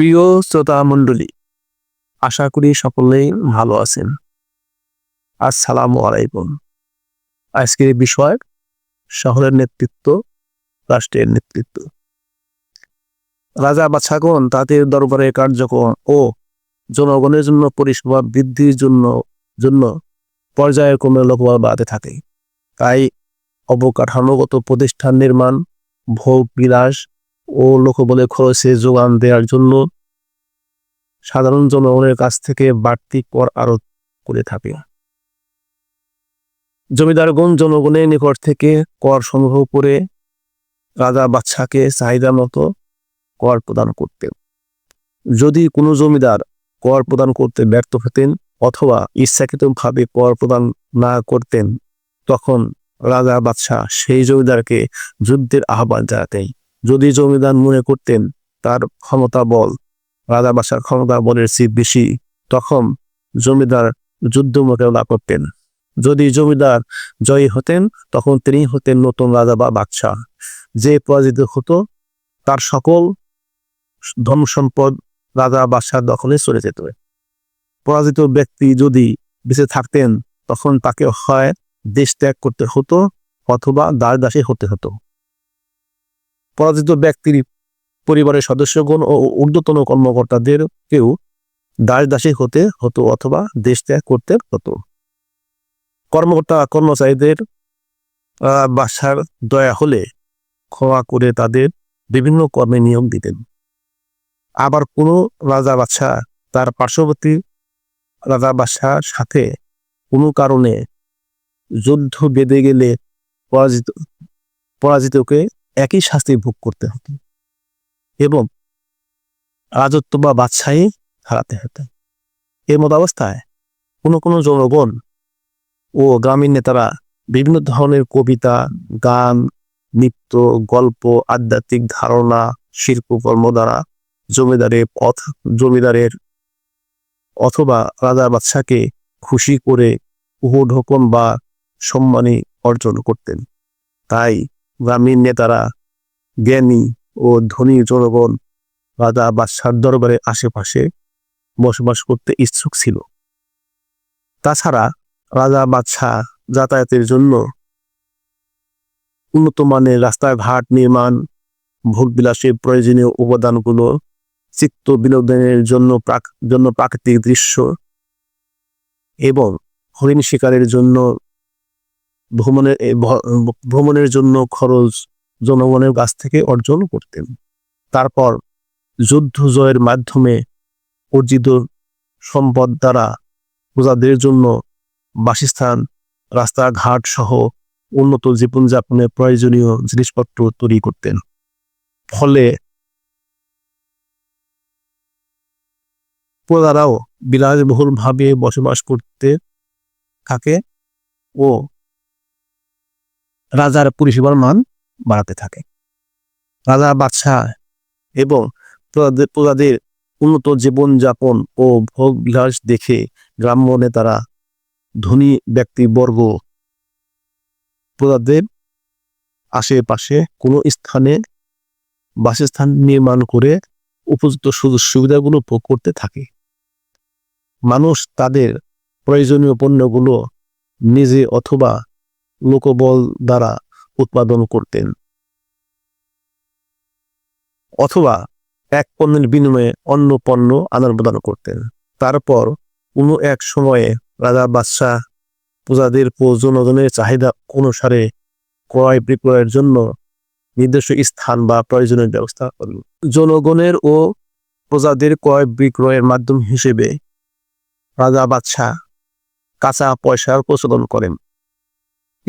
প্রিয় শ্রোতা মণ্ডলী, আশা করি সকলেই ভালো আছেন। আসসালামু আলাইকুম। আজকের বিষয়, শহরের নেতৃত্ব, রাষ্ট্রের নেতৃত্ব। রাজা বাছাগণ, তাদের দরবারে কার্যক্রম ও জনগণের জন্য পরিষেবা বৃদ্ধির জন্য জন্য পর্যায়ক্রমে লোকবল বাড়াতে থাকে। তাই অবকাঠামোগত প্রতিষ্ঠান নির্মাণ, ভোগ, বিলাস ও লোকবলে খরচে যোগান দেওয়ার জন্য সাধারণ জনগণের কাছ থেকে বাড়তি কর আরোপ করে থাকে। জমিদারগণ জনগণের নিকট থেকে কর সংগ্রহ করে রাজা বাচ্চাকে চাহিদা মতো কর প্রদান করতেন। যদি কোনো জমিদার কর প্রদান করতে ব্যর্থ হতেন অথবা ইচ্ছাকৃতভাবে কর প্রদান না করতেন, তখন রাজা বাদশাহ সেই জমিদারকে যুদ্ধের আহ্বান জানাতেন। যদি জমিদার মনে করতেন তার ক্ষমতা বল, রাজা বাদশার ক্ষমতা বলের চেয়ে বেশি, তখন জমিদার যুদ্ধ মোকাবেলা করতেন। যদি জমিদার জয়ী হতেন, তখন তিনি হতেন নতুন রাজা বা বাদশাহ। যে পরাজিত হতো, তার সকল ধন সম্পদ রাজা বাদশাহ দখলে চলে যেত। পরাজিত ব্যক্তি যদি বেঁচে থাকতেন, তখন তাকে হয় দেশ ত্যাগ করতে হতো অথবা দাস দাসী হতে হতো। পরাজিত ব্যক্তির পরিবারের সদস্যগণ ও ঊর্ধ্বতন কর্মকর্তাদের কেউ দাস দাসী হতে হতো অথবা দেশ ত্যাগ করতে হতো। কর্মকর্তা, কর্মচারীদের বাসার দয়া হলে ক্ষমা করে তাদের বিভিন্ন কর্মে নিয়োগ দিতেন। আবার কোনো রাজা বাদশাহ তার পার্শ্ববর্তী রাজা বাদশার সাথে কোনো কারণে যুদ্ধ বেঁধে গেলে পরাজিত, পরাজিতকে একই শাস্তি ভোগ করতে হতো এবং রাজত্ব বা বাদশাহী হারাতে হতো এর মতো অবস্থায় কোনো কোনো জনগণ ও গ্রামীণ নেতারা বিভিন্ন ধরনের কবিতা, গান, নৃত্য, গল্প, আধ্যাত্মিক ধারণা, শিল্পকর্ম দ্বারা জমিদারের পথ, জমিদারের অথবা রাজা বাদশাকে খুশি করে উপঢকন বা সম্মানী অর্জন করতেন। তাই গ্রামীণ নেতারা, জ্ঞানী ও ধনী জনগণ রাজা বাদশার দরবারের আশেপাশে বসবাস করতে ইচ্ছুক ছিল। তাছাড়া রাজা বাদশাহ যাতায়াতের জন্য উন্নত মানের রাস্তাঘাট নির্মাণ ভোগবিলাসের প্রয়োজনীয় উপাদানগুলো, চিত্ত বিনোদনের জন্য জন্য প্রাকৃতিক দৃশ্য এবং হরিণ শিকারের জন্য ভ্রমণের ভ্রমণের জন্য খরচ জনগণের কাছ থেকে অর্জন করতেন। তারপর যুদ্ধ জয়ের মাধ্যমে অর্জিত সম্পদ দ্বারা প্রজাদের জন্য বাসস্থান, রাস্তাঘাট সহ উন্নত জীবনযাপনের প্রয়োজনীয় জিনিসপত্র তৈরি করতেন। ফলে প্রজারাও বিলাসবহুলভাবে বসবাস করতে থাকে ও রাজার পরিষেবার মান বাড়াতে থাকে। রাজা, বাদশাহ এবং প্রজাদের উন্নত জীবনযাপন ও ভোগ বিলাস দেখে গ্রাম্য নেতারা ধনী ব্যক্তিবর্গ প্রজাদের আশেপাশে কোনো স্থানে বাসস্থান নির্মাণ করে উপযুক্ত সুযোগ সুবিধাগুলো ভোগ করতে থাকে। মানুষ তাদের প্রয়োজনীয় পণ্যগুলো নিজে অথবা লোকবল দ্বারা উৎপাদন করতেন। অথবা এক পণ্যের বিনিময়ে অন্য পণ্য আদান প্রদান করতেন। তারপর কোনো এক সময়ে রাজা বাদশাহ প্রজাদের জনগণের চাহিদা অনুসারে ক্রয় বিক্রয়ের জন্য নির্দিষ্ট স্থান বা প্রয়োজনীয় ব্যবস্থা করেন। জনগণের ও প্রজাদের ক্রয় বিক্রয়ের মাধ্যম হিসেবে রাজা বাদশাহ কাঁচা পয়সার প্রচলন করেন।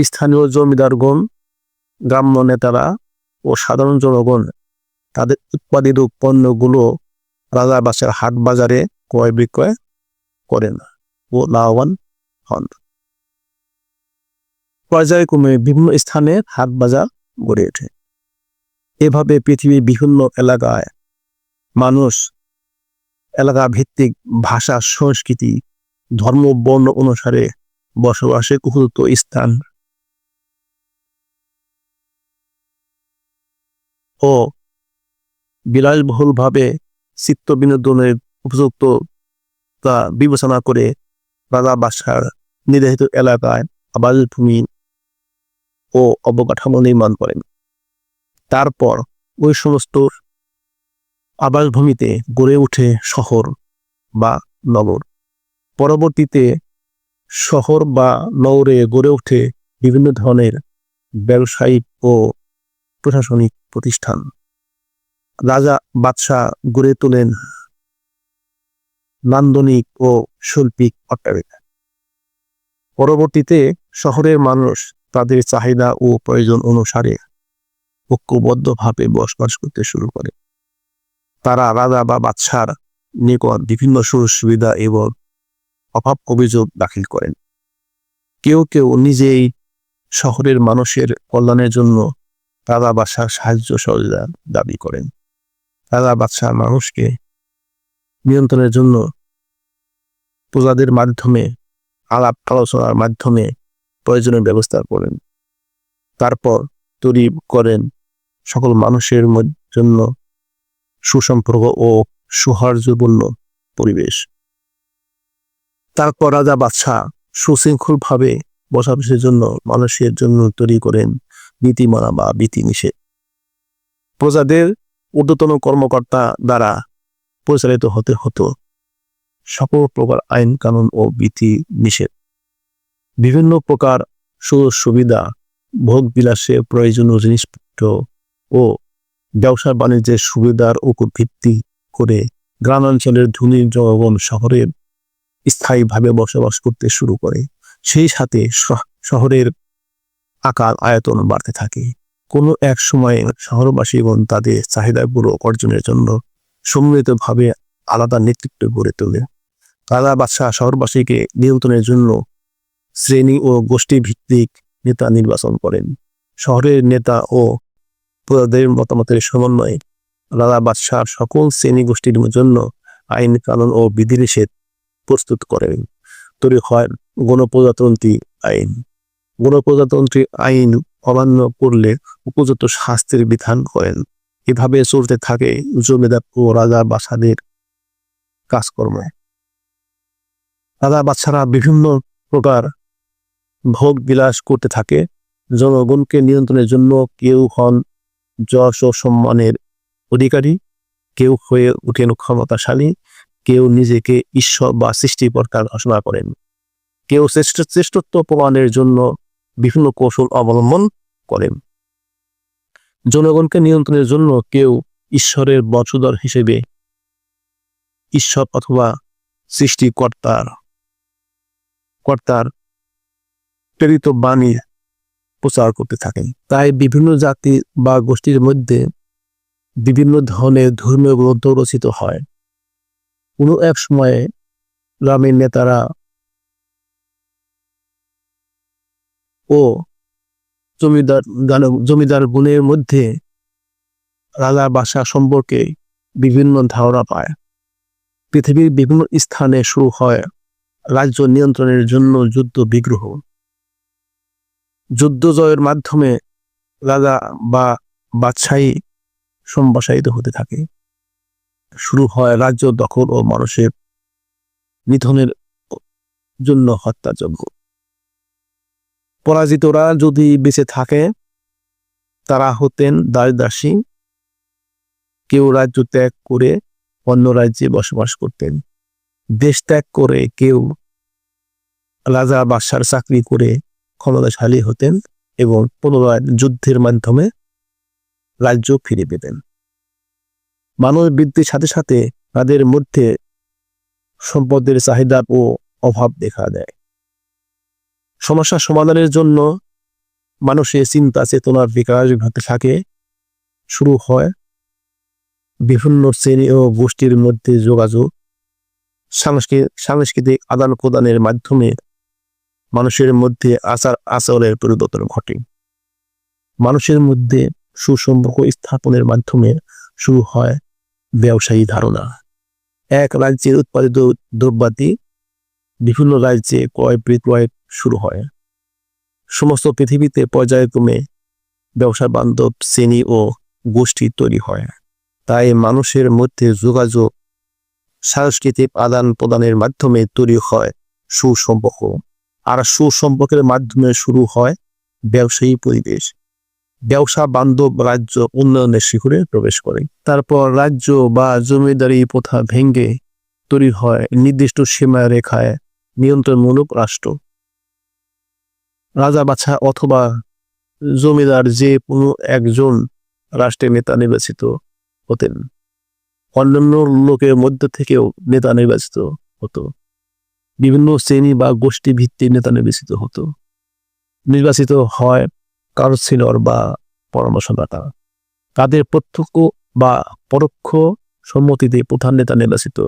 স্থানীয় জমিদারগণ, গ্রাম্য নেতারা ও সাধারণ জনগণ তাদের উৎপাদিত পণ্যগুলো রাজা বাদশার হাট বাজারে ক্রয় বিক্রয় করেন ও লাভবান হন। পর্যায়ক্রমে বিভিন্ন স্থানে হাট বাজার গড়ে ওঠে। এভাবে পৃথিবীর বিভিন্ন এলাকায় মানুষ এলাকা ভিত্তিক ভাষা, সংস্কৃতি, ধর্ম, বর্ণ অনুসারে বসবাসের উপযুক্ত স্থান ও বিলাসবহুলভাবে চিত্ত বিনোদনের উপযুক্ত তা বিবেচনা করে রাজা বাসার নির্ধারিত এলাকায় আবাসভূমি ও অবকাঠামো নির্মাণ করেন। তারপর ওই সমস্ত আবাসভূমিতে গড়ে ওঠে শহর বা নগর। পরবর্তীতে শহর বা নগরে গড়ে ওঠে বিভিন্ন ধরনের ব্যবসায়িক ও প্রশাসনিক প্রতিষ্ঠান। রাজা বাদশাহ গড়ে তোলেন নান্দনিক ও শৈল্পিক অট্টালিকা। পরবর্তীতে শহরের মানুষ তাদের চাহিদা ও প্রয়োজন অনুসারে ঐক্যবদ্ধভাবে বসবাস করতে শুরু করে। তারা রাজা বা বাদশার নিকট বিভিন্ন সুযোগ সুবিধা এবং অভাব অভিযোগ দাখিল করেন। কেউ কেউ নিজেই শহরের মানুষের কল্যাণের জন্য রাজা বাদশার সাহায্য সহযোগিতা দাবি করেন। রাজা বাদশাহ মানুষকে নিয়ন্ত্রণের জন্য প্রজাদের মাধ্যমে, আলাপ আলোচনার মাধ্যমে প্রয়োজনীয় ব্যবস্থা করেন। তারপর তৈরি করেন সকল মানুষের জন্য সুসম্পর্ক ও সৌহার্দ্যপূর্ণ পরিবেশ। তারপর রাজা বাদশাহ সুশৃঙ্খলভাবে বসবাসের জন্য মানুষের জন্য তৈরি করেন নীতিমালা বা বিধিনিষেধ। প্রজাদের ঊর্ধ্বতন কর্মকর্তা দ্বারা পরিচালিত হতে হতো সকল প্রকার আইন, কানুন ও বিধি নিষেধ বিভিন্ন প্রকার সুযোগ সুবিধা, ভোগ বিলাসে প্রয়োজনীয় জিনিসপত্র ও ব্যবসা বাণিজ্যের সুবিধার উপর ভিত্তি করে গ্রামাঞ্চলের ধনী জনগণ শহরের স্থায়ীভাবে বসবাস করতে শুরু করে। সেই সাথে শহরের আকার আয়তন বাড়তে থাকে। কোনো এক সময়ে শহরবাসীগণ তাদের চাহিদাগুলো অর্জনের জন্য সম্মিলিতভাবে আলাদা নেতৃত্ব গড়ে তোলে। রাজা বাদশাহ শহরবাসীকে নিয়ন্ত্রণের জন্য শ্রেণি ও গোষ্ঠী ভিত্তিক নেতা নির্বাচন করেন। শহরের নেতা ও প্রজাদের মতামতের সমন্বয়ে রাজা বাদশাহ সকল শ্রেণি গোষ্ঠীর জন্য আইন, কানুন ও বিধিনিষেধ প্রস্তুত করেন। তৈরি হয় গণপ্রজাতন্ত্রী আইন। গণপ্রজাতন্ত্রী আইন অমান্য করলে উপযুক্ত শাস্তির বিধান করেন। এভাবে চলতে থাকে জমিদার ও রাজা বাসাদের কাজকর্ম। রাজা বাচ্চারা বিভিন্ন প্রকার ভোগ বিলাস করতে থাকে। জনগণকে নিয়ন্ত্রণের জন্য কেউ হন যশ ও সম্মানের অধিকারী, কেউ হয়ে উঠেন ক্ষমতাশালী, কেউ নিজেকে ঈশ্বর বা সৃষ্টিকর্তা ঘোষণা করেন। কেউ শ্রেষ্ঠ, শ্রেষ্ঠত্ব প্রমাণের জন্য বিভিন্ন কৌশল অবলম্বন করেন জনগণকে নিয়ন্ত্রণের জন্য কেউ ঈশ্বরের বংশধর হিসেবে ঈশ্বর অথবা সৃষ্টিকর্তার, কর্তার প্রেরিত বাণী প্রচার করতে থাকেন। তাই বিভিন্ন জাতি বা গোষ্ঠীর মধ্যে বিভিন্ন ধরনের ধর্মীয় গ্রন্থ রচিত হয়। কোনো এক সময়ে গ্রামের নেতারা ও জমিদার জমিদার গুণের মধ্যে রাজা বাসা সম্পর্কে বিভিন্ন ধারণা পায়। পৃথিবীর বিভিন্ন স্থানে শুরু হয় রাজ্য নিয়ন্ত্রণের জন্য যুদ্ধ বিগ্রহ। যুদ্ধ জয়ের মাধ্যমে রাজা বা বাদশাহী সম্প্রসারিত হতে থাকে। শুরু হয় রাজ্য দখল ও মানুষের নিধনের জন্য হত্যাযজ্ঞ। পরাজিতরা যদি বেঁচে থাকে, তারা হতেন দাসী কেউ রাজ্য ত্যাগ করে অন্য রাজ্যে বসবাস করতেন। দেশ ত্যাগ করে কেউ রাজা বাদশার চাকরি করে ক্ষমতাশালী হতেন এবং পুনরায় যুদ্ধের মাধ্যমে রাজ্য ফিরে পেতেন। মানব বৃদ্ধির সাথে সাথে তাদের মধ্যে সম্পদের চাহিদা ও অভাব দেখা দেয়। সমস্যা সমাধানের জন্য মানুষের চিন্তা, চেতনার বিকাশ ঘটতে থাকে। শুরু হয় বিভিন্ন শ্রেণি ও গোষ্ঠীর মধ্যে যোগাযোগ। সাংস্কৃতিক আদান প্রদানের মাধ্যমে মানুষের মধ্যে আচার আচরণের পরিবর্তন ঘটে। মানুষের মধ্যে সুসম্পর্ক স্থাপনের মাধ্যমে শুরু হয় ব্যবসায়ী ধারণা। এক রাজ্যের উৎপাদিত দ্রব্যাদি বিভিন্ন রাজ্যে ক্রয় বিক্রয় শুরু হয়। সমস্ত পৃথিবীতে পর্যায়ক্রমে ব্যবসা বান্ধব শ্রেণি ও গোষ্ঠী তৈরি হয়। তাই মানুষের মধ্যে যোগাযোগ, সাংস্কৃতিক আদান প্রদানের মাধ্যমে তৈরি হয় সুসম্পর্ক। আর সুসম্পর্কের মাধ্যমে শুরু হয় ব্যবসায়ী পরিবেশ। ব্যবসা বান্ধব রাজ্য উন্নয়নের শিখরে প্রবেশ করে। তারপর রাজ্য বা জমিদারি প্রথা ভেঙ্গে তৈরি হয় নির্দিষ্ট সীমা রেখায় নিয়ন্ত্রণমূলক রাষ্ট্র। রাজা বাছা অথবা জমিদার যে কোনো একজন রাষ্ট্রের নেতা নির্বাচিত হতেন। অন্যান্য লোকের মধ্যে থেকেও নেতা নির্বাচিত হতো। বিভিন্ন শ্রেণি বা গোষ্ঠী ভিত্তিক নেতা নির্বাচিত হতো। নির্বাচিত হয় কাউন্সিলর বা পরামর্শদাতা। তাদের প্রত্যক্ষ বা পরোক্ষ সম্মতিতে প্রধান নেতা নির্বাচিত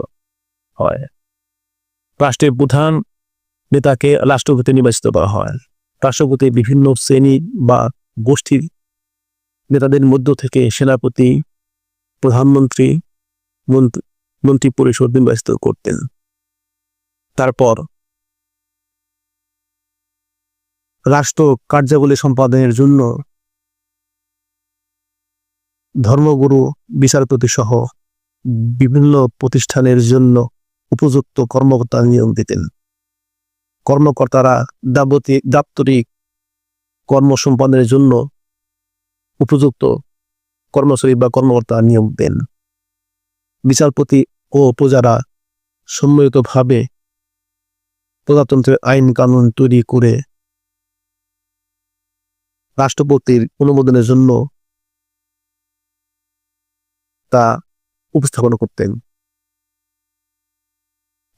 হয়। রাষ্ট্রের প্রধান নেতাকে রাষ্ট্রপতি নির্বাচিত করা হয়। রাষ্ট্রপতি বিভিন্ন শ্রেণি বা গোষ্ঠীর নেতাদের মধ্য থেকে সেনাপতি, প্রধানমন্ত্রী, মন্ত্রী মন্ত্রী পরিষদ নির্বাচিত করতেন। তারপর রাষ্ট্র কার্যাবলী সম্পাদনের জন্য ধর্মগুরু, বিচারপতি সহ বিভিন্ন প্রতিষ্ঠানের জন্য উপযুক্ত কর্মকর্তা নিয়োগ দিতেন। কর্মকর্তারা দাবতি দাপ্তরিক কর্ম সম্পাদনের জন্য উপযুক্ত কর্মচারী বা কর্মকর্তা নিয়োগ দেন। বিচারপতি ও প্রজারা সম্মিলিতভাবে প্রজাতন্ত্রের আইন কানুন তৈরি করে রাষ্ট্রপতির অনুমোদনের জন্য তা উপস্থাপন করতেন।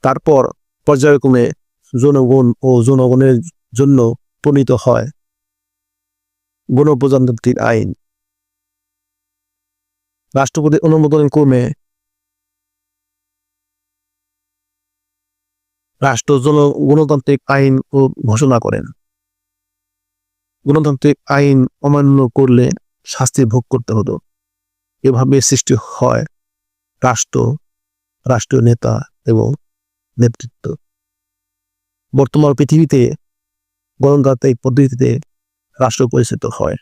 তারপর পর্যায়ক্রমে জনগণ ও জনগণের জন্য প্রণীত হয়। গণপ্রজাতন্ত্রীর আইন। রাষ্ট্রপতি অনুমোদন ক্রমে রাষ্ট্র জন, গণতান্ত্রিক আইন ও ঘোষণা করেন। গণতান্ত্রিক আইন অমান্য করলে শাস্তি ভোগ করতে হতো। এভাবে সৃষ্টি হয় রাষ্ট্র, রাষ্ট্রীয় নেতা এবং নেতৃত্ব। বর্তমান পৃথিবীতে গণতান্ত্রিক পদ্ধতিতে রাষ্ট্র পরিচালিত হয়।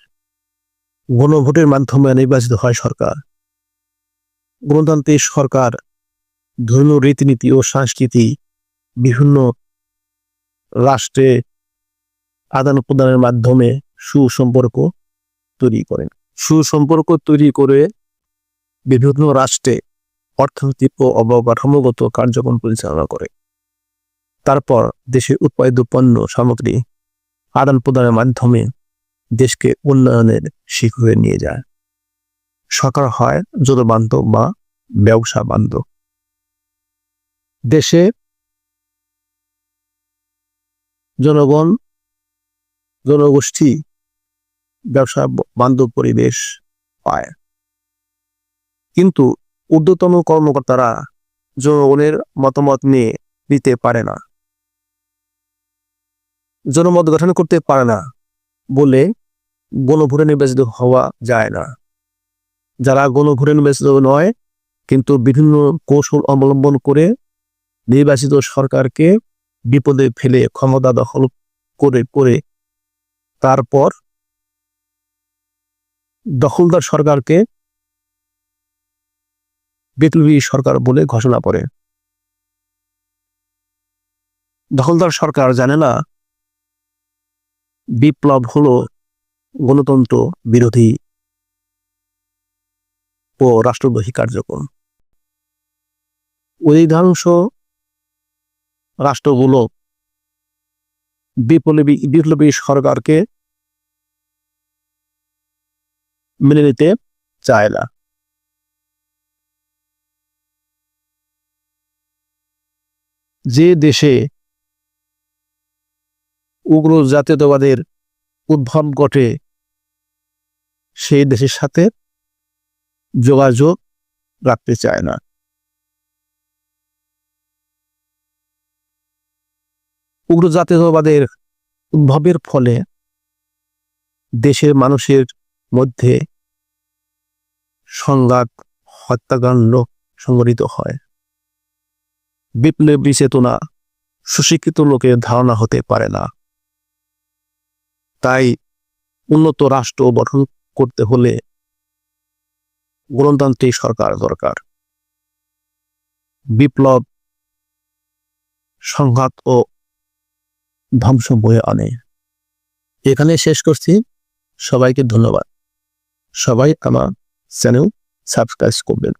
গণভোটের মাধ্যমে নির্বাচিত হয় সরকার। গণতান্ত্রিক সরকার ধর্মীয় রীতিনীতি ও সংস্কৃতি বিভিন্ন রাষ্ট্রে আদান প্রদানের মাধ্যমে সুসম্পর্ক তৈরি করেন। সুসম্পর্ক তৈরি করে বিভিন্ন রাষ্ট্রে অর্থনৈতিক ও অবকাঠামোগত কার্যক্রম পরিচালনা করে। তারপর দেশে উৎপাদিত পণ্য সামগ্রী আদান প্রদানের মাধ্যমে দেশকে উন্নয়নের শিখরে নিয়ে যায়। সরকার হয় জনবান্ধব বা ব্যবসা বান্ধব। দেশে জনগণ, জনগোষ্ঠী, ব্যবসা বান্ধব পরিবেশ পায়। কিন্তু ঊর্ধ্বতন কর্মকর্তারা জনগণের মতামত নিয়ে নিতে পারে না। জনমত গঠন করতে পারে না বলে গণভোটে নির্বাচিত হওয়া যায় না। যারা গণভোটে নির্বাচিত নয়, কিন্তু বিভিন্ন কৌশল অবলম্বন করে নির্বাচিত সরকারকে বিপদে ফেলে, ক্ষমতা দখল করে করে তারপর দখলদার সরকারকে বিপ্লবী সরকার বলে ঘোষণা করে। দখলদার সরকার জানে না বিপ্লব হলো গণতন্ত্র বিরোধী ও রাষ্ট্রদ্রোহী কার্যক্রম। অধিকাংশ রাষ্ট্রগুলো বিপ্লবী বিপ্লবী সরকারকে মেনে নিতে চায় না। যে দেশে উগ্র জাতীয়তাবাদের উদ্ভব ঘটে সেই দেশের সাথে যোগাযোগ রাখতে চায় না। উগ্র জাতীয়তাবাদের উদ্ভবের ফলে দেশের মানুষের মধ্যে সংঘাত, হত্যাকাণ্ড সংঘটিত হয়। বিপ্লবী চেতনা সুশিক্ষিত লোকের ধারণা হতে পারে না। তাই উন্নত রাষ্ট্র গঠন করতে হলে গণতান্ত্রিক সরকার দরকার। বিপ্লব সংঘাত ও ধ্বংস বয়ে আনে। এখানে শেষ করছি। সবাইকে ধন্যবাদ। সবাই আমার চ্যানেল সাবস্ক্রাইব করবেন।